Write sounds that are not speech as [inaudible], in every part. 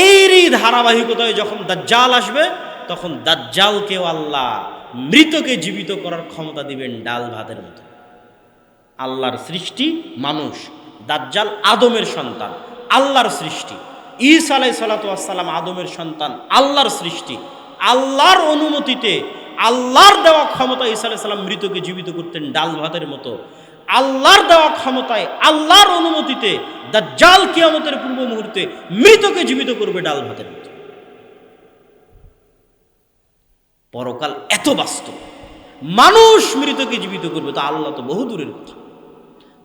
এরই ধারাবাহিকতায় যখন দাজ্জাল আসবে, তখন দাজ্জালকেও আল্লাহ মৃতকে জীবিত করার ক্ষমতা দিবেন ডাল ভাতের মতো। আল্লাহর সৃষ্টি মানুষ, দাজ্জাল আদমের সন্তান, আল্লাহর সৃষ্টি। ঈসা আলাই সালাতাম আদমের সন্তান, আল্লাহর সৃষ্টি। আল্লাহর অনুমতিতে, আল্লাহর দেওয়া ক্ষমতা ঈসা আলাই সাল্লাম মৃতকে জীবিত করতেন ডাল ভাতের মতো। আল্লাহর দেওয়া ক্ষমতায়, আল্লাহর অনুমতিতে দাজ্জাল কিয়ামতের পূর্ব মুহূর্তে মৃতকে জীবিত করবে ডাল ভাতের মতো। পরকাল এত বাস্তব। মানুষ মৃতকে জীবিত করবে, তো আল্লাহ তো বহু দূরের কথা।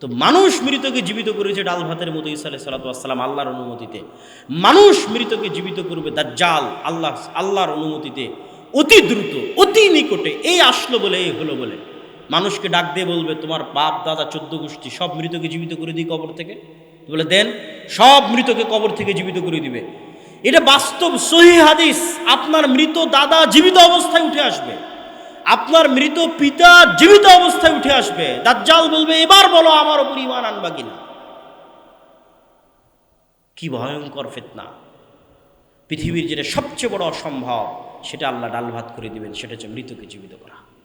তো মানুষ মৃতকে জীবিত করেছে ডাল ভাতের মতো ইসা আলাই সালাতাম আল্লাহর অনুমতিতে। মানুষ মৃতকে জীবিত করবে দাজ্জাল, আল্লাহ, আল্লাহর অনুমতিতে। অতি দ্রুত, অতি নিকটে, এই আসলো বলে, এই হলো বলে। মানুষকে ডাক দিয়ে বলবে, তোমার বাপ, দাদা, চোদ্দ গোষ্ঠী, সব মৃতকে জীবিত করে দিই কবর থেকে? বলে, দেন, সব মৃতকে কবর থেকে জীবিত করে দিবে। এটা বাস্তব সহি হাদিস। আপনার মৃত দাদা জীবিত অবস্থায় উঠে আসবে। আপনার মৃত পিতা জীবিত অবস্থায় উঠে আসবে। দাজ্জাল বলবে, এবার বলো আমার ওপর ইমান আনবা কিনা? কি ভয়ঙ্কর ফেতনা। পৃথিবীর যেটা সবচেয়ে বড় অসম্ভব, সেটা আল্লাহ ডাল ভাত করে দিবেন, সেটা হচ্ছে মৃতকে জীবিত করা।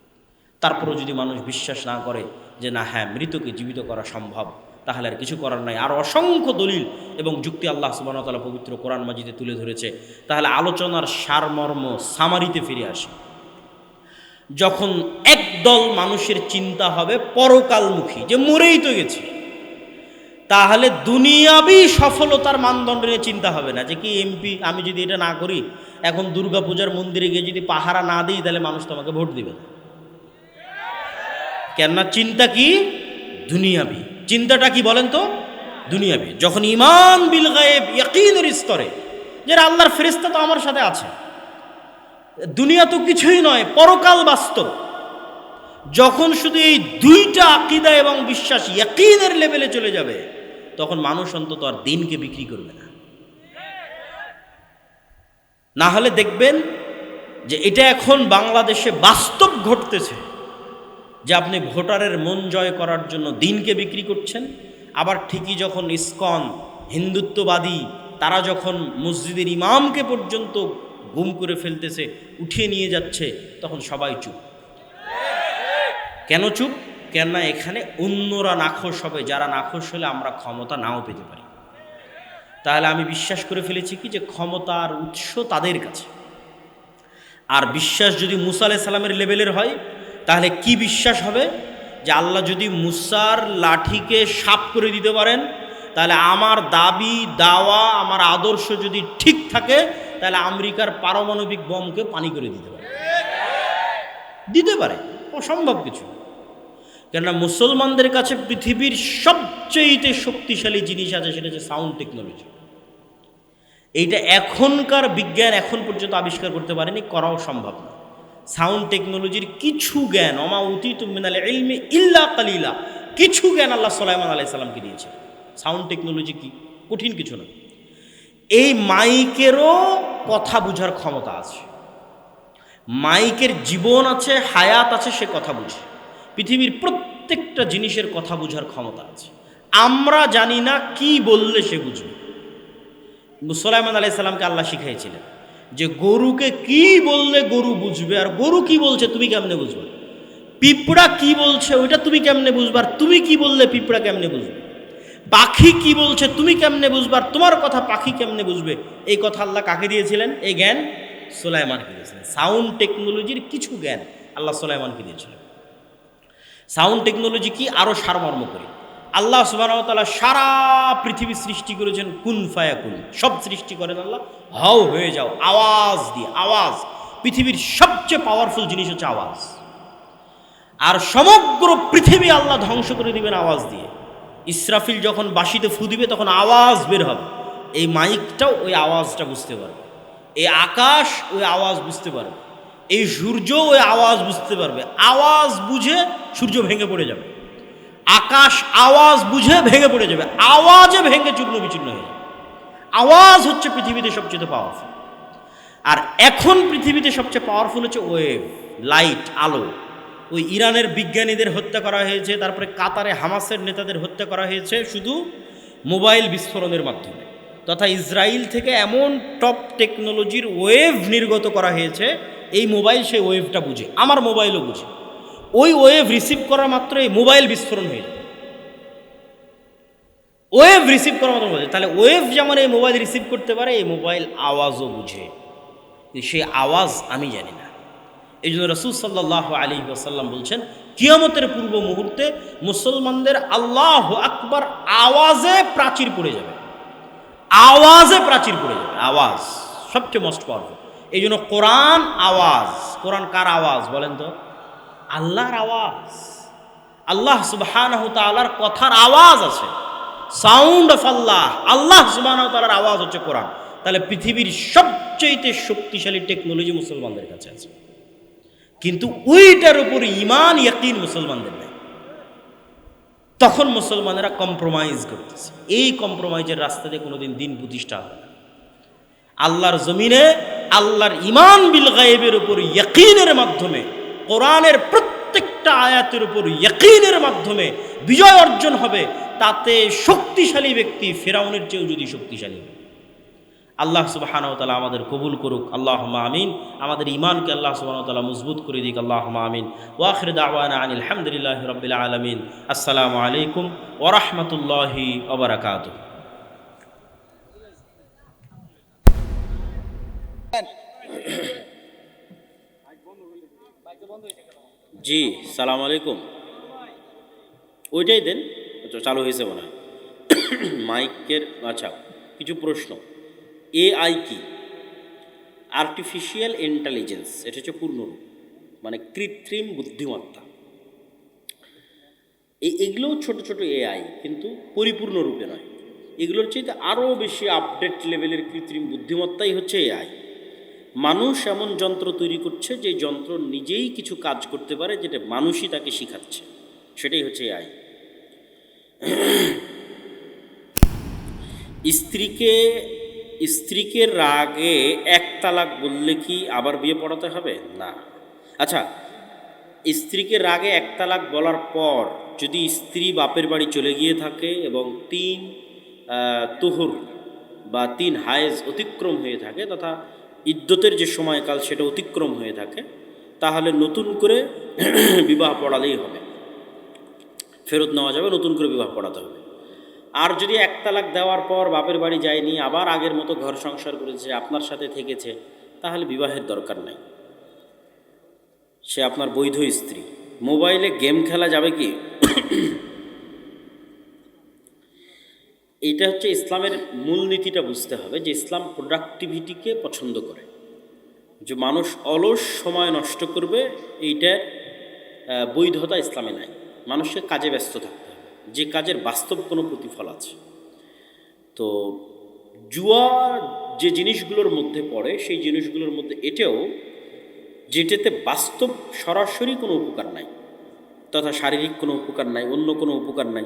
তারপরেও যদি মানুষ বিশ্বাস না করে যে না হ্যাঁ মৃতকে জীবিত করা সম্ভব, তাহলে আর কিছু করার নাই। আর অসংখ্য দলিল এবং যুক্তি আল্লাহ সুবাহতালা পবিত্র কোরআন মাজিদে তুলে ধরেছে। তাহলে আলোচনার সারমর্ম সামারিতে ফিরে আসে। যখন একদল মানুষের চিন্তা হবে পরকালমুখী, যে মরেই তো গেছে, তাহলে দুনিয়াবি সফলতার মানদণ্ড নিয়ে চিন্তা হবে না, যে কি এমপি, আমি যদি এটা না করি, এখন দুর্গাপূজার মন্দিরে গিয়ে যদি পাহারা না দিই, তাহলে মানুষ তোমাকে ভোট দিবে না। কেননা চিন্তা কি? দুনিয়াবি। চিন্তাটা কি বলেন তো? দুনিয়াবি। যখন ইমান বিল গায়েব ইয়াকিনের স্তরে, যে আল্লাহর ফেরিস্তা তো আমার সাথে আছে। দুনিয়া তো কিছুই নয়, পরকাল বাস্তব। যখন শুধু এই দুইটা আকিদা এবং বিশ্বাস ইয়াকিনের লেভেলে চলে যাবে, তখন মানুষ অন্তত আর দিনকে বিক্রি করবে না। না হলে দেখবেন যে এটা এখন বাংলাদেশে বাস্তব ঘটতেছে। যে আপনি ভোটারের মন জয় করার জন্য দিনকে বিক্রি করছেন, আবার ঠিকই যখন ইস্কন, হিন্দুত্ববাদী, তারা যখন মসজিদের ইমামকে পর্যন্ত গুম করে ফেলতেছে, উঠিয়ে নিয়ে যাচ্ছে, তখন সবাই চুপ। কেন চুপ? কেননা এখানে অন্যরা নাখোশ হবে, যারা নাখোশ হলে আমরা ক্ষমতা নাও পেতে পারি। তাহলে আমি বিশ্বাস করে ফেলেছি কি? যে ক্ষমতার উৎস তাদের কাছে। আর বিশ্বাস যদি মুসা আলাহ সালামের লেভেলের হয় তাহলে কি বিশ্বাস হবে? যে আল্লাহ যদি মুসার লাঠিকে সাপ করে দিতে পারেন, তাহলে আমার দাবি, দাওয়া, আমার আদর্শ যদি ঠিক থাকে, তাহলে আমেরিকার পারমাণবিক বমকে পানি করে দিতে পারে। দিতে পারে, অসম্ভব কিছু। কেননা মুসলমানদের কাছে পৃথিবীর সবচেয়েতে শক্তিশালী জিনিস আছে, সেটা হচ্ছে সাউন্ড টেকনোলজি এইটা এখনকার বিজ্ঞান এখন পর্যন্ত আবিষ্কার করতে পারেনি, করাও সম্ভব না। সাউন্ড টেকনোলজির কিছু জ্ঞান অমা অতীত মিনাল ইলমে ইল্লা কালিলা, কিছু জ্ঞান আল্লাহ সালাইমান আলাই সাল্লামকে দিয়েছে সাউন্ড টেকনোলজি কি? কঠিন কিছু না। এই মাইকেরও কথা বুঝার ক্ষমতা আছে। মাইকের জীবন আছে, হায়াত আছে, সে কথা বুঝে। পৃথিবীর প্রত্যেকটা জিনিসের কথা বুঝার ক্ষমতা আছে। আমরা জানি না কি বললে সে বুঝবে। মুসলাইমান আলাইসাল্লামকে আল্লাহ শিখাইছিলেন। যে গরুকে কি বললে গরু বুঝবে আর গরু কি বলছে তুমি কেমনে বুঝবে? পিঁপড়া কি বলছে ওইটা তুমি কেমনে বুঝবে আর তুমি কি বললে পিঁপড়া কেমনে বুঝবে? পাখি কি বলছে তুমি কেমনে বুঝবে আর তোমার কথা পাখি কেমনে বুঝবে? এই কথা আল্লাহ কাকে দিয়েছিলেন? এই জ্ঞান সোলাইমানকে দিয়েছিলেন। সাউন্ড টেকনোলজির কিছু জ্ঞান আল্লাহ সোলাইমানকে দিয়েছিলেন। সাউন্ড টেকনোলজি কি? আরও সারমর্ম করি। আল্লাহ সুবাহতাল্লাহ সারা পৃথিবী সৃষ্টি করেছেন, কুন ফায়া কুন সব সৃষ্টি করেন আল্লাহ। হাও, হয়ে যাও। আওয়াজ দিয়ে, আওয়াজ। পৃথিবীর সবচেয়ে পাওয়ারফুল জিনিস হচ্ছে আওয়াজ। আর সমগ্র পৃথিবী আল্লাহ ধ্বংস করে দিবেন আওয়াজ দিয়ে। ইসরাফিল যখন বাসিতে ফু দিবে, তখন আওয়াজ বের হবে। এই মাইকটাও ওই আওয়াজটা বুঝতে পারবে। এই আকাশ ওই আওয়াজ বুঝতে পারবে। এই সূর্য ওই আওয়াজ বুঝতে পারবে। আওয়াজ বুঝে সূর্য ভেঙে পড়ে যাবে। আকাশ আওয়াজ বুঝে ভেঙে পড়ে যাবে। আওয়াজে ভেঙে চূর্ণ বিচূর্ণ হয়ে যাবে। আওয়াজ হচ্ছে পৃথিবীতে সবচেয়ে পাওয়ারফুল আর এখন পৃথিবীতে সবচেয়ে পাওয়ারফুল হচ্ছে ওয়েভ লাইট আলো। ওই ইরানের বিজ্ঞানীদের হত্যা করা হয়েছে, তারপরে কাতারে হামাসের নেতাদের হত্যা করা হয়েছে শুধু মোবাইল বিস্ফোরণের মাধ্যমে। তথা ইসরায়েল থেকে এমন টপ টেকনোলজির ওয়েভ নির্গত করা হয়েছে, এই মোবাইল সেই ওয়েভটা বুঝে। আমার মোবাইলও বুঝে। ওই ওয়েভ রিসিভ করা মাত্র এই মোবাইল বিস্ফোরণ হয়ে যায়। ওয়েভ রিসিভ করার মতো বোঝে তাহলে ওয়েভ যেমন এই মোবাইল রিসিভ করতে পারে, এই মোবাইল আওয়াজও বুঝে। সেই আওয়াজ আমি জানি না। এই জন্য রসুল সাল্লাহ আলী ওসাল্লাম বলছেন, কিয়ামতের পূর্ব মুহূর্তে মুসলমানদের আল্লাহ আকবার আওয়াজে প্রাচীর পড়ে যাবে। আওয়াজে প্রাচীর পড়ে যাবে। আওয়াজ সবচেয়ে মোস্ট পাওয়ারফুল এই জন্য কোরআন আওয়াজ। কোরআন কার আওয়াজ বলেন তো? আল্লাহর আওয়াজ, আল্লাহ সুবহানাহু কথার আওয়াজ আছে। সাউন্ড অফ আল্লাহ আল্লাহ সুবহানাহু আওয়াজ হচ্ছে কোরআন। তাহলে পৃথিবীর সবচেয়ে শক্তিশালী টেকনোলজি মুসলমানদের কাছে আছে। কিন্তু ওইটার উপর ইমান ইয়াকিন মুসলমানদের নেই। তখন মুসলমানেরা কম্প্রোমাইজ করতেছে। এই কম্প্রোমাইজের রাস্তাতে কোনোদিন দিন প্রতিষ্ঠা হবে না। আল্লাহর জমিনে, আল্লাহর ইমান বিল গায়েবের উপর ইয়াকিনের মাধ্যমে, কোরআনের প্রত্যেকটা আয়াতের উপর ইয়াকিনের মাধ্যমে বিজয় অর্জন হবে তাতে শক্তিশালী ব্যক্তি ফেরাউনের চেয়েও যদি শক্তিশালী হয় আল্লাহ সুবাহানতালা আমাদের কবুল করুক আল্লাহ আমিন আমাদের ইমানকে আল্লাহ সুবাহতালা মজবুত করে দিক আল্লাহ আমিন ওয়াখির দাওয়ানা আনিল আলহামদুলিল্লাহ রবিল আলমিন আসসালামু আলাইকুম ওরহমতুল্লাহি ওবরাকাত জি সালাম আলাইকুম ওইটাই দেন আচ্ছা, চালু হয়েছে মনে হয়। মাইকের আচ্ছা কিছু প্রশ্ন। এআই কি? আর্টিফিশিয়াল ইন্টেলিজেন্স এটা হচ্ছে পূর্ণরূপ মানে কৃত্রিম বুদ্ধিমত্তা। এই এগুলোও ছোট ছোট এআই কিন্তু পরিপূর্ণ রূপে নয়। এগুলোর চাইতে আরও বেশি আপডেট লেভেলের কৃত্রিম বুদ্ধিমত্তাই হচ্ছে এআই। মানুষ এমন যন্ত্র তৈরি করছে যে যন্ত্র নিজেই কিছু কাজ করতে পারে যেটা মানুষই তাকে শিখাচ্ছে। সেটাই হচ্ছে এআই। স্ত্রীকে স্ত্রীকে রাগে এক তালাক বললে কি আবার বিয়ে পড়াতে হবে? না। আচ্ছা স্ত্রীকে রাগে এক তালাক বলার পর যদি স্ত্রী বাপের বাড়ি চলে গিয়ে থাকে এবং তিন তুহুর বা তিন হায়েজ অতিক্রম হয়ে থাকে তথা ইদ্যতের যে সময়কাল সেটা অতিক্রম হয়ে থাকে, তাহলে নতুন করে [clears throat] বিবাহ পড়ালেই হবে। ফেরত নেওয়া যাবে, নতুন করে বিবাহ পড়াতে হবে। আর যদি এক তালাক দেওয়ার পর বাপের বাড়ি যায়নি, আবার আগের মতো ঘর সংসার করেছে, আপনার সাথে থেকেছে, তাহলে বিবাহের দরকার নাই। সে আপনার বৈধ স্ত্রী। মোবাইলে গেম খেলা যাবে কি? এইটা হচ্ছে ইসলামের মূলনীতিটা বুঝতে হবে যে ইসলাম প্রোডাক্টিভিটিকে পছন্দ করে। যে মানুষ অলস সময় নষ্ট করবে এইটার বৈধতা ইসলামে নাই। মানুষকে কাজে ব্যস্ত থাকতে হবে। যে কাজের বাস্তব কোনো প্রতিফল আছে। তো জুয়া যে জিনিসগুলোর মধ্যে পড়ে, সেই জিনিসগুলোর মধ্যে এটাও যেটাতে বাস্তব সরাসরি কোনো উপকার নাই, তথা শারীরিক কোনো উপকার নাই, অন্য কোনো উপকার নাই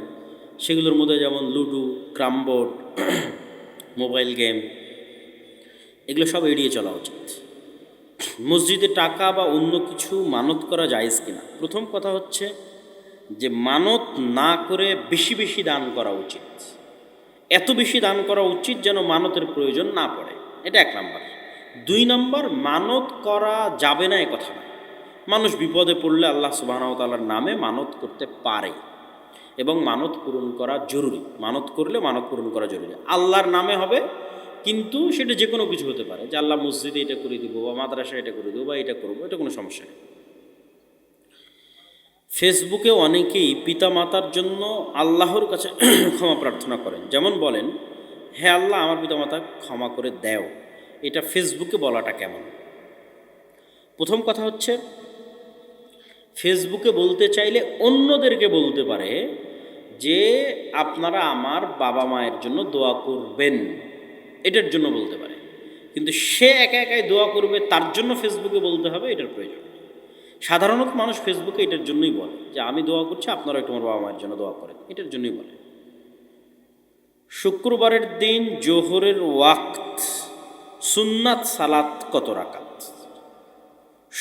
সেগুলোর মধ্যে যেমন লুডো, ক্রামবোর্ড, [clears throat] মোবাইল গেম, এগুলো সব এড়িয়ে চলা উচিত। মসজিদে টাকা বা অন্য কিছু মানত করা যায়জ কিনা? প্রথম কথা হচ্ছে যে মানত না করে বেশি বেশি দান করা উচিত। এত বেশি দান করা উচিত যেন মানতের প্রয়োজন না পড়ে। এটা এক নম্বর। দুই নম্বর, মানত করা যাবে না এ কথা মানুষ বিপদে পড়লে আল্লাহ সুবাহতালার নামে মানত করতে পারে। এবং মানত পূরণ করা জরুরি। মানত করলে মানত পূরণ করা জরুরি। আল্লাহর নামে হবে, কিন্তু সেটা যে কোনো কিছু হতে পারে। যে আল্লাহ মসজিদে এটা করে দিব বা মাদ্রাসা এটা করে দেবো বা এটা করব, এটা কোনো সমস্যা নেই। ফেসবুকে অনেকেই পিতামাতার জন্য আল্লাহর কাছে [clears throat] ক্ষমা প্রার্থনা করেন। যেমন বলেন হ্যাঁ আল্লাহ, আমার পিতামাতা ক্ষমা করে দেও। এটা ফেসবুকে বলাটা কেমন? প্রথম কথা হচ্ছে, ফেসবুকে বলতে চাইলে অন্যদেরকে বলতে পারে যে আপনারা আমার বাবা মায়ের জন্য দোয়া করবেন, এটার জন্য বলতে পারে। কিন্তু সে একা একাই দোয়া করবে, তার জন্য ফেসবুকে বলতে হবে, এটার প্রয়োজন সাধারণত মানুষ ফেসবুকে এটার জন্যই বলে যে, আমি দোয়া করছি আপনারা একটু আমার বাবা মায়ের জন্য দোয়া করেন। এটার জন্যই বলে। শুক্রবারের দিন জোহরের ওয়াক্ত, সুন্নাত সালাত কত রাকাত?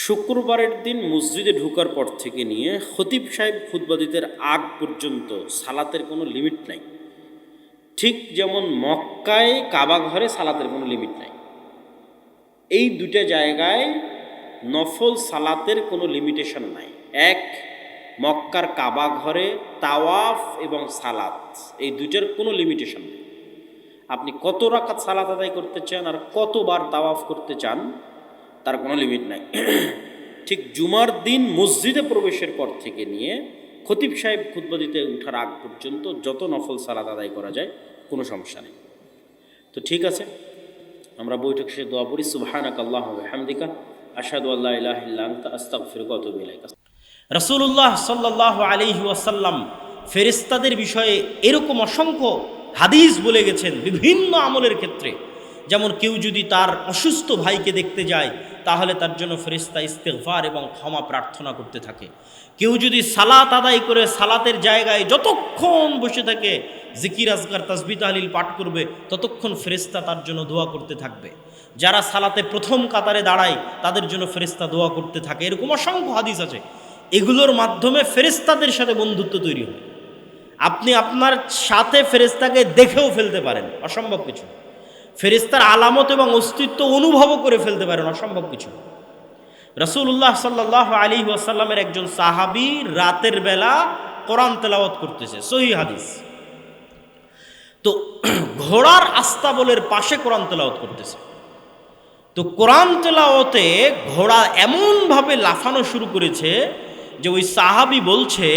শুক্রবারের দিন মসজিদে ঢুকার পর থেকে নিয়ে খতিব সাহেব খুদ্বাদিতের আগ পর্যন্ত সালাতের কোনো লিমিট নাই। ঠিক যেমন মক্কায় কাবা ঘরে সালাতের কোনো লিমিট নাই। এই দুটো জায়গায় নফল সালাতের কোনো লিমিটেশন নাই। এক, মক্কার কাবা ঘরে তাওয়াফ এবং সালাত, এই দুইটার কোনো লিমিটেশন নেই। আপনি কত রাখাত সালাত আদায় করতে চান আর কতবার তাওয়াফ করতে চান তার কোনো লিমিট নাই। ঠিক জুমার দিন মসজিদে প্রবেশের পর থেকে নিয়ে খতিব সাহেব খুতবা উঠার আগ পর্যন্ত যত নফল সালাত আদায় করা যায়, কোনো সমস্যা নেই। তো ঠিক আছে, আমরা বৈঠক শেষে দোয়া পড়ি। সুবহানাক আল্লাহ হামদিকা আশহাদু আল্লাহ ইলাহা আতুবু ইলাইক। রাসূলুল্লাহ সাল্লাল্লাহু আলাইহি ওয়াসাল্লাম ফেরেশতাদের বিষয়ে এরকম অসংখ্য হাদিস বলে গেছেন বিভিন্ন আমলের ক্ষেত্রে। যেমন কেউ যদি তার অসুস্থ ভাইকে দেখতে যায়, তাহলে তার জন্য ফেরিস্তা ইস্তেগফার এবং ক্ষমা প্রার্থনা করতে থাকে। কেউ যদি সালাত আদায় করে সালাতের জায়গায় যতক্ষণ বসে থাকে, জিকির আজগার তাসবিত আলিল পাঠ করবে, ততক্ষণ ফেরিস্তা তার জন্য দোয়া করতে থাকবে। যারা সালাতে প্রথম কাতারে দাঁড়ায়, তাদের জন্য ফেরিস্তা দোয়া করতে থাকে। এরকম অসংখ্য হাদিস আছে। এগুলোর মাধ্যমে ফেরিস্তাদের সাথে বন্ধুত্ব তৈরি হয়। আপনি আপনার সাথে ফেরিস্তাকে দেখেও ফেলতে পারেন। অসম্ভব কিছু। ফেরিস্তার আলামত এবং অস্তিত্ব অনুভবও করে ফেলতে পারেন অসম্ভব কিছু। রসুল্লাহ সাল্লাহ আলী ওয়াসাল্লামের একজন সাহাবি রাতের বেলা কোরআন তেলাওয়াত করতেছে সহি হাদিস। তো [clears throat] ঘোড়ার আস্তাবলের পাশে কোরআন তেলাওয়াত করতেছে। তো কোরআন তেলাওয়াতে ঘোড়া এমনভাবে লাফানো শুরু করেছে যে ওই সাহাবি বলছে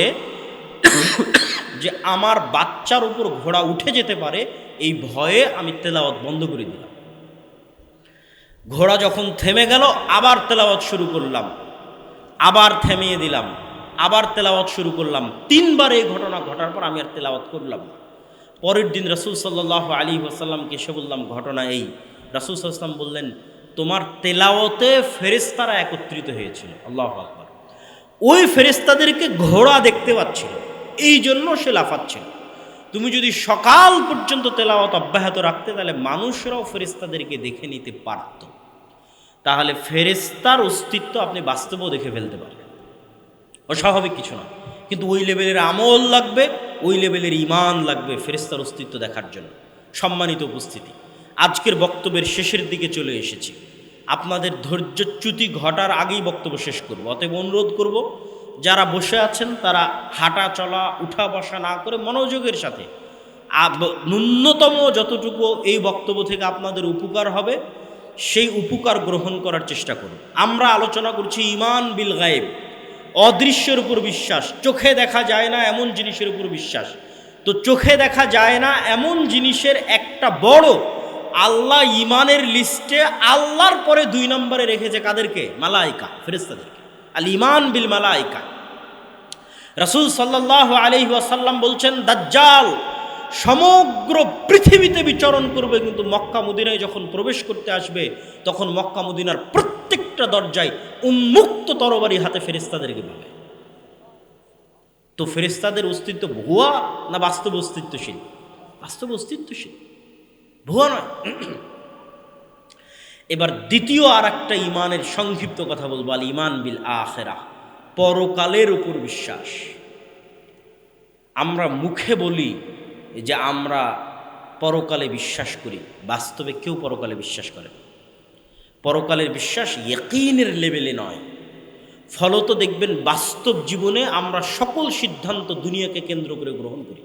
যে আমার বাচ্চার উপর ঘোড়া উঠে যেতে পারে, এই ভয়ে আমি তেলাওয়াত বন্ধ করে দিলাম। ঘোড়া যখন থেমে গেল, আবার তেলাওয়াত শুরু করলাম। আবার থেমিয়ে দিলাম। আবার তেলাওয়াত শুরু করলাম। তিনবার এই ঘটনা ঘটার পর আমি আর তেলাওয়াত করলাম পরের দিন রসুল সাল্লাহ আলী আসাল্লামকে এসে বললাম, ঘটনা এই। রসুল সাল্লাম বললেন, তোমার তেলাওতে ফেরেস্তারা একত্রিত হয়েছিল। আল্লাহ আকবর। ওই ফেরেস্তাদেরকে ঘোড়া দেখতে পাচ্ছিল। এই জন্য সে লাফাচ্ছে। তুমি যদি সকাল পর্যন্ত তেলাওয়াত অব্যাহত রাখতে, তাহলে মানুষরাও ফেরেস্তাদেরকে দেখে নিতে পারত। তাহলে ফেরেস্তার অস্তিত্ব আপনি বাস্তবেও দেখে ফেলতে পারবেন। অস্বাভাবিক কিছু না কিন্তু ওই লেভেলের আমল লাগবে, ওই লেভেলের ইমান লাগবে ফেরেস্তার অস্তিত্ব দেখার জন্য। সম্মানিত উপস্থিতি, আজকের বক্তব্যের শেষের দিকে চলে এসেছি। আপনাদের ধৈর্যচ্যুতি ঘটার আগেই বক্তব্য শেষ করব। অতএব অনুরোধ করব যারা বসে আছেন, তারা হাঁটা চলা, উঠা বসা না করে মনোযোগের সাথে ন্যূনতম যতটুকু এই বক্তব্য থেকে আপনাদের উপকার হবে, সেই উপকার গ্রহণ করার চেষ্টা করুন। আমরা আলোচনা করছি ইমান বিল গায়েব, অদৃশ্যের উপর বিশ্বাস। চোখে দেখা যায় না এমন জিনিসের উপর বিশ্বাস। তো চোখে দেখা যায় না এমন জিনিসের একটা বড় আল্লাহ ইমানের লিস্টে আল্লাহর পরে দুই নম্বরে রেখেছে কাদেরকে? মালাইকা ফেরেস্তাদেরকে আল ইমান বিল মালাইকা। রসুল সাল্লাহ আলহি আসাল্লাম বলছেন, দাজ্জাল সমগ্র পৃথিবীতে বিচরণ করবে, কিন্তু মক্কা মদিনায় যখন প্রবেশ করতে আসবে, তখন মক্কা মদিনার প্রত্যেকটা দরজায় উন্মুক্ত তরবারি হাতে ফেরিস্তাদেরকে পাবে। তো ফেরিস্তাদের অস্তিত্ব ভুয়া না বাস্তব অস্তিত্বশীল? বাস্তব অস্তিত্বশীল। ভুয়া নয়। এবার দ্বিতীয় আর একটা ইমানের সংক্ষিপ্ত কথা বলব, আল ইমান বিল আখেরা, পরকালের উপর বিশ্বাস। আমরা মুখে বলি যে আমরা পরকালে বিশ্বাস করি, বাস্তবে কেউ পরকালে বিশ্বাস করে পরকালের বিশ্বাস ইয়কিনের লেভেলে নয়। ফলত দেখবেন বাস্তব জীবনে আমরা সকল সিদ্ধান্ত দুনিয়াকে কেন্দ্র করে গ্রহণ করি।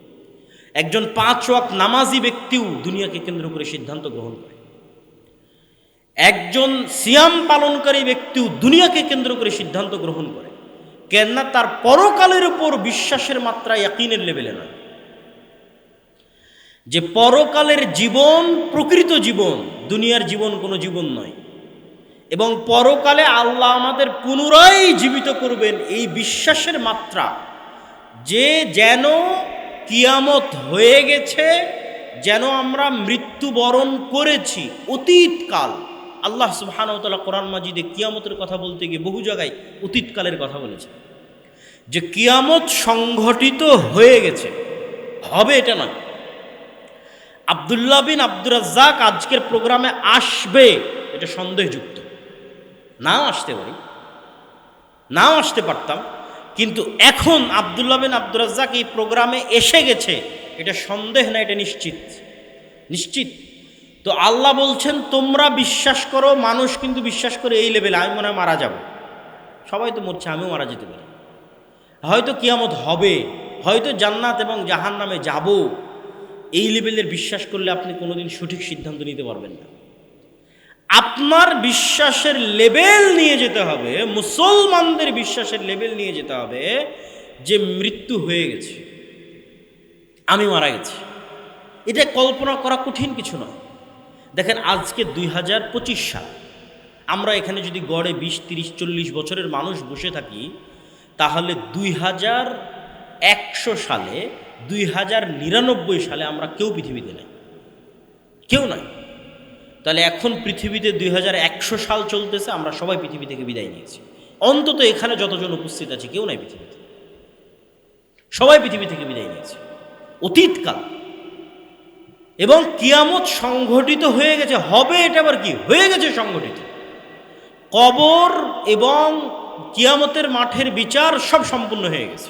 একজন পাঁচ ওয়াক নামাজি ব্যক্তিও দুনিয়াকে কেন্দ্র করে সিদ্ধান্ত গ্রহণ করে। একজন সিয়াম পালনকারী ব্যক্তিও দুনিয়াকে কেন্দ্র করে সিদ্ধান্ত গ্রহণ করে। কেননা তার পরকালের উপর বিশ্বাসের মাত্রা ইয়াকিনের লেভেলে নয়। যে পরকালের জীবন প্রকৃত জীবন, দুনিয়ার জীবন কোনো জীবন নয়। এবং পরকালে আল্লাহ আমাদের পুনরায় জীবিত করবেন এই বিশ্বাসের মাত্রা। যে যেন কিয়ামত হয়ে গেছে, যেন আমরা মৃত্যুবরণ করেছি অতীতকাল। আল্লাহ সুবাহানতলা কোরআন মাজিদে কিয়ামতের কথা বলতে গিয়ে বহু জায়গায় অতীতকালের কথা বলেছে। যে কিয়ামত সংঘটিত হয়ে গেছে, হবে এটা না আবদুল্লাহ বিন আব্দুর রাজ্জাক আজকের প্রোগ্রামে আসবে, এটা সন্দেহযুক্ত। নাও আসতে পারি নাও আসতে পারতাম, কিন্তু এখন আবদুল্লাহ বিন আব্দুর এই প্রোগ্রামে এসে গেছে, এটা সন্দেহ না, এটা নিশ্চিত। নিশ্চিত। তো আল্লাহ বলছেন, তোমরা বিশ্বাস করো, মানুষ কিন্তু বিশ্বাস করে এই লেভেলে আমি মনে হয় মারা যাব। সবাই তো মরছে, আমিও মারা যেতে পারি। হয়তো কিয়ামত হবে, হয়তো জান্নাত এবং জাহান নামে যাব। এই লেভেলের বিশ্বাস করলে আপনি কোনোদিন সঠিক সিদ্ধান্ত নিতে পারবেন না। আপনার বিশ্বাসের লেভেল নিয়ে যেতে হবে, মুসলমানদের বিশ্বাসের লেভেল নিয়ে যেতে হবে যে মৃত্যু হয়ে গেছে, আমি মারা গেছি। এটা কল্পনা করা কঠিন কিছু নয়। দেখেন আজকে দুই হাজার পঁচিশ সাল। আমরা এখানে যদি গড়ে বিশ, তিরিশ, চল্লিশ বছরের মানুষ বসে থাকি, তাহলে দুই হাজার একশো সালে, দুই হাজার নিরানব্বই সালে আমরা কেউ পৃথিবীতে নাই। কেউ নাই। তাহলে এখন পৃথিবীতে দুই হাজার একশো সাল চলতেছে, আমরা সবাই পৃথিবী থেকে বিদায় নিয়েছি। অন্তত এখানে যতজন উপস্থিত আছে, কেউ নাই পৃথিবীতে। সবাই পৃথিবী থেকে বিদায় নিয়েছে। অতীতকাল। এবং কিয়ামত সংঘটিত হয়ে গেছে। হবে এটা আবার কি? হয়ে গেছে সংঘটিত। কবর এবং কিয়ামতের মাঠের বিচার সব সম্পূর্ণ হয়ে গেছে।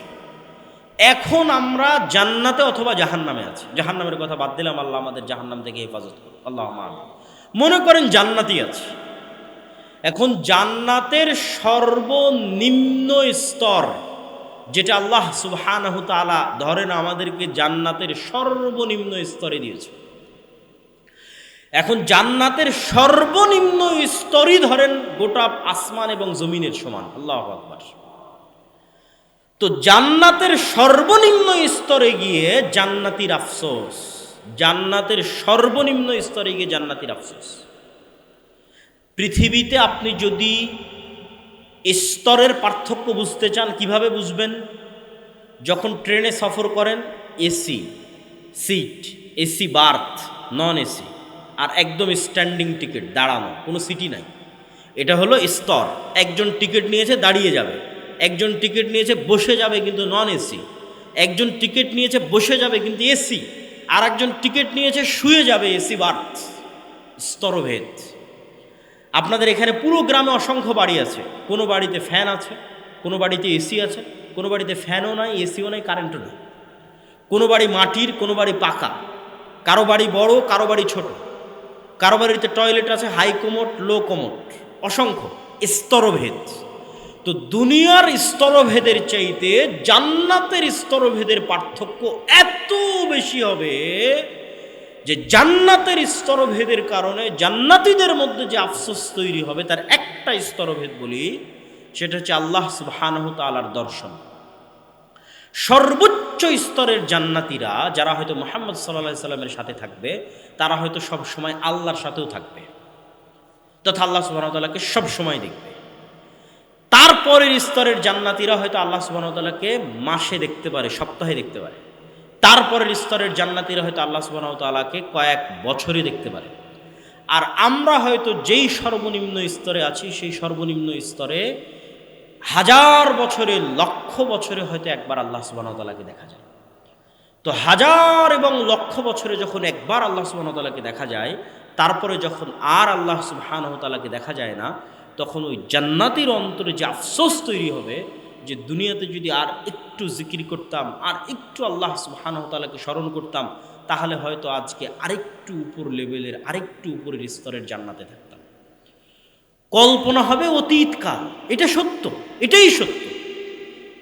এখন আমরা জান্নাতে অথবা জাহান্নামে আছি। জাহান্নামের কথা বাদ দিলাম, আল্লাহ আমাদের জাহান্নাম থেকে হেফাজত করুন আল্লাহ। মনে করেন জান্নাতি আছে। এখন জান্নাতের সর্বনিম্ন স্তর যেটা আল্লাহ সুবহানাহু তাআলা ধরেন আমাদেরকে জান্নাতের সর্বনিম্ন স্তরে দিয়েছে। এখন জান্নাতের সর্বনিম্ন স্তরই ধরেন গোটা আসমান এবং জমিনের সমান। আল্লাহ আকবার। তো জান্নাতের সর্বনিম্ন স্তরে গিয়ে জান্নাতির আফসোস, জান্নাতের সর্বনিম্ন স্তরে গিয়ে জান্নাতির আফসোস। পৃথিবীতে আপনি যদি স্তরের পার্থক্য বুঝতে চান, কীভাবে বুঝবেন? যখন ট্রেনে সফর করেন, AC, seat, AC berth, non AC, আর একদম স্ট্যান্ডিং টিকিট, দাঁড়ানো, কোনো সিটি নাই। এটা হলো স্তর। একজন টিকিট নিয়েছে, দাঁড়িয়ে যাবে। একজন টিকিট নিয়েছে, বসে যাবে, কিন্তু নন এসি। একজন টিকিট নিয়েছে, বসে যাবে, কিন্তু এসি। আর একজন টিকিট নিয়েছে, শুয়ে যাবে, এসি বার্থ। স্তরভেদ। আপনাদের এখানে পুরো গ্রামে অসংখ্য বাড়ি আছে। কোনো বাড়িতে ফ্যান আছে, কোনো বাড়িতে এসি আছে, কোনো বাড়িতে ফ্যানও নাই এসিও নাই কারেন্টও নাই। কোনো বাড়ি মাটির, কোনো বাড়ি পাকা। কারও বাড়ি বড়, কারও বাড়ি ছোট। কারও বাড়িতে টয়লেট আছে হাই কোমোট লো কোমোট অসংখ্য, স্তরভেদ। তো দুনিয়ার স্তরভেদের চাইতে জান্নাতের স্তরভেদের পার্থক্য এত বেশি হবে যে জান্নাতের স্তরভেদের কারণে জান্নাতীদের মধ্যে যে আফসোস তৈরি হবে, তার একটা স্তরভেদ বলি, সেটা হচ্ছে আল্লাহ সুবহানাহু তাআলার দর্শন। সর্বোচ্চ স্তরের জান্নাতীরা, যারা হয়তো মোহাম্মদ সাল্লাহ সাল্লামের সাথে থাকবে, তারা হয়তো সব সময় আল্লাহর সাথেও থাকবে, তথা আল্লাহ সুবাহতাল্লাহকে সব সময় দেখবে। তারপরের স্তরের জান্নাতীরা হয়তো আল্লাহ সুবাহতাল্লাহকে মাসে দেখতে পারে, সপ্তাহে দেখতে পারে। তারপরের স্তরের জান্নাতীরা হয়তো আল্লাহ সুবাহতাল্লাহকে কয়েক বছরই দেখতে পারে। আর আমরা হয়তো যেই সর্বনিম্ন স্তরে আছি, সেই সর্বনিম্ন স্তরে হাজার বছরে, লক্ষ বছরে হয়তো একবার আল্লাহ সুবাহতাল্লাহকে দেখা যায়। তো হাজার এবং লক্ষ বছরে যখন একবার আল্লাহ সুবাহতাল্লাহকে দেখা যায়, তারপরে যখন আর আল্লাহ সুবাহানহতালাকে দেখা যায় না, তখন ওই জান্নাতির অন্তরে যে আফসোস তৈরি হবে যে দুনিয়াতে যদি আর একটু জিকির করতাম, আর একটু আল্লাহ সুবাহানহতালাকে স্মরণ করতাম, তাহলে হয়তো আজকে আরেকটু উপর লেভেলের, আরেকটু উপরের স্তরের জান্নাতে থাকতাম। কল্পনা হবে অতীতকাল এটা সত্য, এটাই সত্য।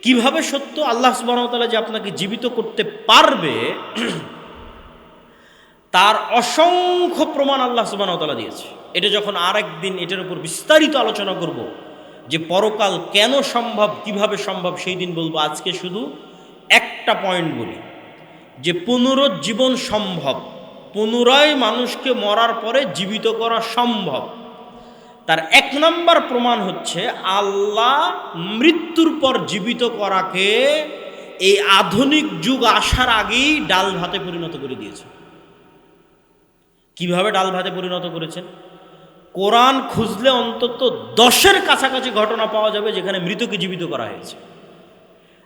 কীভাবে সত্য? আল্লাহ সুবাহতালা যে আপনাকে জীবিত করতে পারবে, [clears throat] তার অসংখ্য প্রমাণ আল্লাহ সুবাহতালা দিয়েছে। এটা যখন আর একদিন এটার উপর বিস্তারিত আলোচনা করব যে পরকাল কেন সম্ভব, কীভাবে সম্ভব, সেই দিন বলব। আজকে শুধু একটা পয়েন্ট বলি, যে পুনরুজ্জীবন সম্ভব। পুনরায় মানুষকে মরার পরে জীবিত করা সম্ভব। তার এক নম্বর প্রমাণ হচ্ছে, আল্লাহ মৃত্যুর পর জীবিত করাকে এই আধুনিক যুগ আসার আগেই ডাল ভাতে পরিণত করে দিয়েছে। কীভাবে ডাল ভাতে পরিণত করেছেন? কোরআন খুঁজলে অন্তত দশের কাছাকাছি ঘটনা পাওয়া যাবে যেখানে মৃতকে জীবিত করা হয়েছে।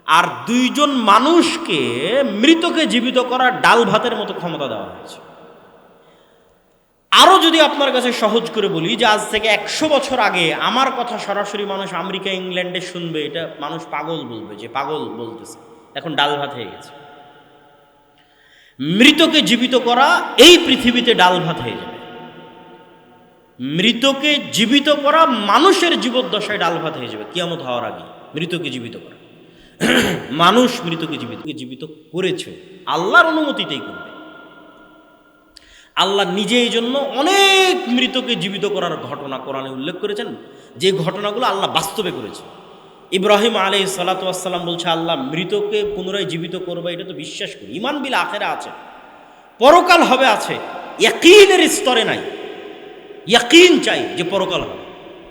আর দুইজন মানুষকে মৃতকে জীবিত করা ডাল ভাতের মতো ক্ষমতা দেওয়া হয়েছে। আরও যদি আপনার কাছে সহজ করে বলি যে আজ থেকে একশো বছর আগে আমার কথা সরাসরি মানুষ আমেরিকা, ইংল্যান্ডে শুনবে, এটা মানুষ পাগল বলবে যে পাগল বলতেছে। এখন ডাল ভাত হয়ে গেছে। মৃতকে জীবিত করা এই পৃথিবীতে ডাল ভাত হয়ে যাবে। মৃতকে জীবিত করা মানুষের জীবদ্দশায় ডাল ভাত হয়ে যাবে, কিয়ামত হওয়ার আগে। মৃতকে জীবিত করা। [clears throat] মানুষ মৃতকে জীবিত জীবিত করেছে। আল্লাহর অনুমতিতেই করবে। আল্লাহ নিজে এই জন্য অনেক মৃতকে জীবিত করার ঘটনা কোরআনে উল্লেখ করেছেন। যে ঘটনাগুলো আল্লাহ বাস্তবে করেছে। ইব্রাহিম আলী সালাতাম বলছে, আল্লাহ মৃতকে পুনরায় জীবিত করবে, এটা তো বিশ্বাস করি। ইমান বিল আখেরা আছে। পরকাল হবে আছে। ইয়াকিনের স্তরে নাই। ইয়াকিন চাই যে পরকাল হবে।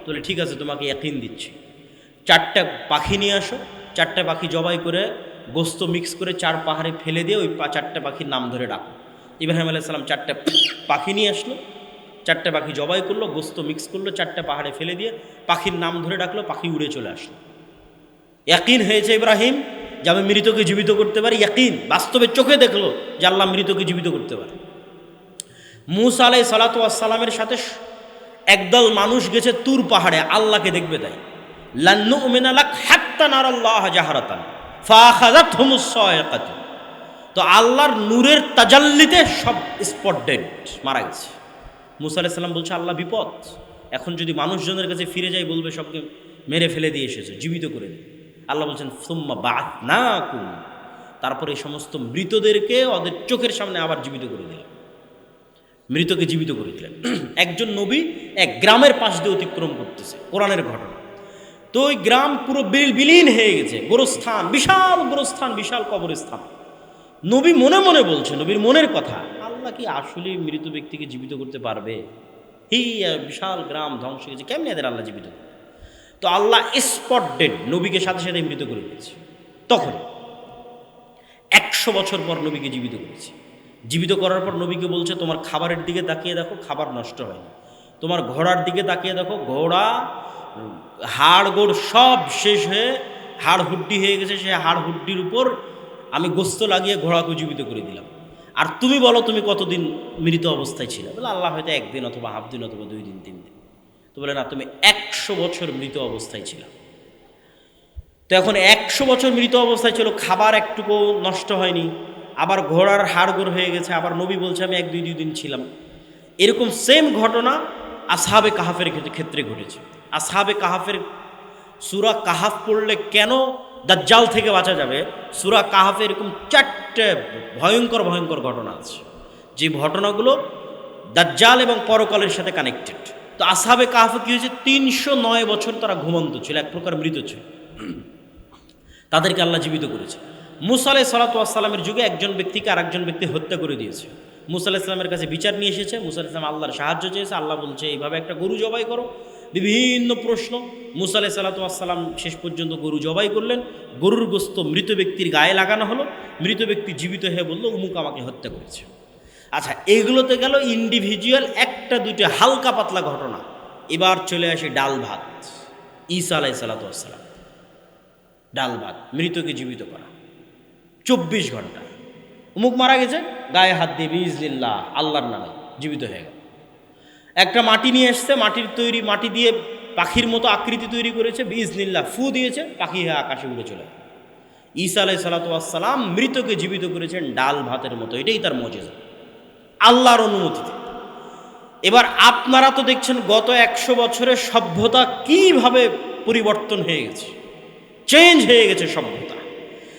তাহলে ঠিক আছে, তোমাকে ইয়াকিন দিচ্ছি। চারটা পাখি নিয়ে আসো, চারটা পাখি জবাই করে, গোস্ত মিক্স করে চার পাহাড়ে ফেলে দিয়ে ওই চারটা পাখির নাম ধরে ডাকো। ইব্রাহিম আলাইহিস সালাম চারটা পাখি নিয়ে আসলো, চারটে পাখি জবাই করল, গোস্ত মিক্স করল, চারটে পাহাড়ে ফেলে দিয়ে পাখির নাম ধরে ডাকলো, পাখি উড়ে চলে আসলো। ইয়াকিন হয়েছে ইব্রাহিম, যে আমি মৃতকে জীবিত করতে পারি, ইয়াকিন বাস্তবে চোখে দেখল যে আল্লাহ মৃতকে জীবিত করতে পারে। মুসা আলাই সালাতু আসসালামের সাথে একদল মানুষ গেছে তুর পাহাড়ে, আল্লাহকে দেখবে তাই। লান্নু উমিনালাক হাত্তা নারাল্লাহ জাহারাতান ফাখাজাত হুমুসায়াকাতু তো আল্লাহর নূরের তাজাল্লিতে সব স্পট ডেড, মারা গেছে। মুসা আলাইহিস সালাম বলছে, আল্লাহ বিপদ। এখন যদি মানুষজনের কাছে ফিরে যাই, বলবে সবকে মেরে ফেলে দিয়ে এসেছে, জীবিত করে দে আল্লাহ বলছেন, সুম্মা বাত না তারপরে এই সমস্ত মৃতদেরকে ওদের চোখের সামনে আবার জীবিত করে দিলেন। মৃতকে জীবিত করে দিলেন একজন নবী এক গ্রামের পাশ দিয়ে অতিক্রম করতেছে, কোরআনের ঘটনা। তো ওই গ্রাম পুরো বিল বিলীন হয়ে গেছে, গোরস্থান, বিশাল গোরস্থান, বিশাল কবরস্থান। নবী মনে মনে বলছে, নবীর মনের কথা, আল্লাহ কি আসলে মৃত ব্যক্তিকে জীবিত করতে পারবে? এই বিশাল গ্রাম ধ্বংস গেছে, কেমনি এদের আল্লাহ জীবিত তো আল্লাহ স্পট ডেড নবীকে সাথে সাথে মৃত করে দিয়েছে। তখন একশো বছর পর নবীকে জীবিত করেছে। জীবিত করার পর নবীকে বলছে, তোমার খাবারের দিকে তাকিয়ে দেখো, খাবার নষ্ট হয়নি তোমার ঘোড়ার দিকে তাকিয়ে দেখো, ঘোড়া, হাড়, গোড় সব শেষ হয়ে, হাড় হুড্ডি হয়ে গেছে। সেই হাড় হুড্ডির উপর আমি গোস্ত লাগিয়ে ঘোড়াকে জীবিত করে দিলাম। আর তুমি বলো, তুমি কতদিন মৃত অবস্থায় ছিলে? বলে, আল্লাহ হয়তো একদিন অথবা হাফ দিন অথবা দুই দিন, তিন দিন। তো বলে, না, তুমি একশো বছর মৃত অবস্থায় ছিলাম তো এখন একশো বছর মৃত অবস্থায় ছিল, খাবার একটুকু নষ্ট হয়নি। আবার ঘোড়ার হাড়গোড় হয়ে গেছে, আবার নবী বলছে, আমি এক দুই দুই দিন ছিলাম। এরকম সেম ঘটনা আসহাবে কাহাফের ক্ষেত্রে- ঘটেছে। আসহাবে কাহাফের সুরা কাহাফ পড়লে কেন দাজ্জাল থেকে বাঁচা যাবে? সুরা কাহাফে এরকম চারটে ভয়ঙ্কর ভয়ঙ্কর ঘটনা আছে। যে ঘটনাগুলো দাজ্জাল এবং পরকালের সাথে কানেক্টেড তো আসহাবে কাহাফে কী হয়েছে? তিনশো নয় বছর তারা ঘুমন্ত ছিল, এক প্রকার মৃত ছিল। তাদেরকে আল্লাহ জীবিত করেছে। মুসা সালাতামের যুগে একজন ব্যক্তিকে আর একজন ব্যক্তি হত্যা করে দিয়েছে। মুসা ইসলামের কাছে বিচার নিয়ে এসেছে, মুসা ইসলাম আল্লাহর সাহায্য চেয়েছে, আল্লাহ বলছে, এইভাবে একটা গরু জবাই করো। বিভিন্ন প্রশ্ন, মুসা আলাহ সাল্লাতাম শেষ পর্যন্ত গরু জবাই করলেন। গরুর গোস্ত মৃত ব্যক্তির গায়ে লাগানো হলো। মৃত ব্যক্তি জীবিত হয়ে বলল, উমুক আমাকে হত্যা করেছে। আচ্ছা এগুলোতে গেল ইন্ডিভিজুয়াল একটা দুইটা হালকা পাতলা ঘটনা। এবার চলে আসে ডাল ভাত। ঈসা আলাই সাল্লাতাম ডাল ভাত, মৃতকে জীবিত করা। চব্বিশ ঘণ্টা। অমুক মারা গেছে, গায়ে হাত দিয়ে বিজলিল্লাহ আল্লাহর নামে জীবিত হয়ে গেল। একটা মাটি নিয়ে এসছে, মাটির তৈরি, মাটি দিয়ে পাখির মতো আকৃতি তৈরি করেছে বিজনিল্লাহ ফু দিয়েছে, পাখি হয়ে আকাশে উড়ে চলে। ঈসা আলাই সালাতাম মৃতকে জীবিত করেছেন ডাল ভাতের মতো, এটাই তার মজেজা। আল্লাহর অনুমতিতে। এবার আপনারা তো দেখছেন গত একশো বছরের সভ্যতা কীভাবে পরিবর্তন হয়ে গেছে চেঞ্জ হয়ে গেছে সভ্যতা।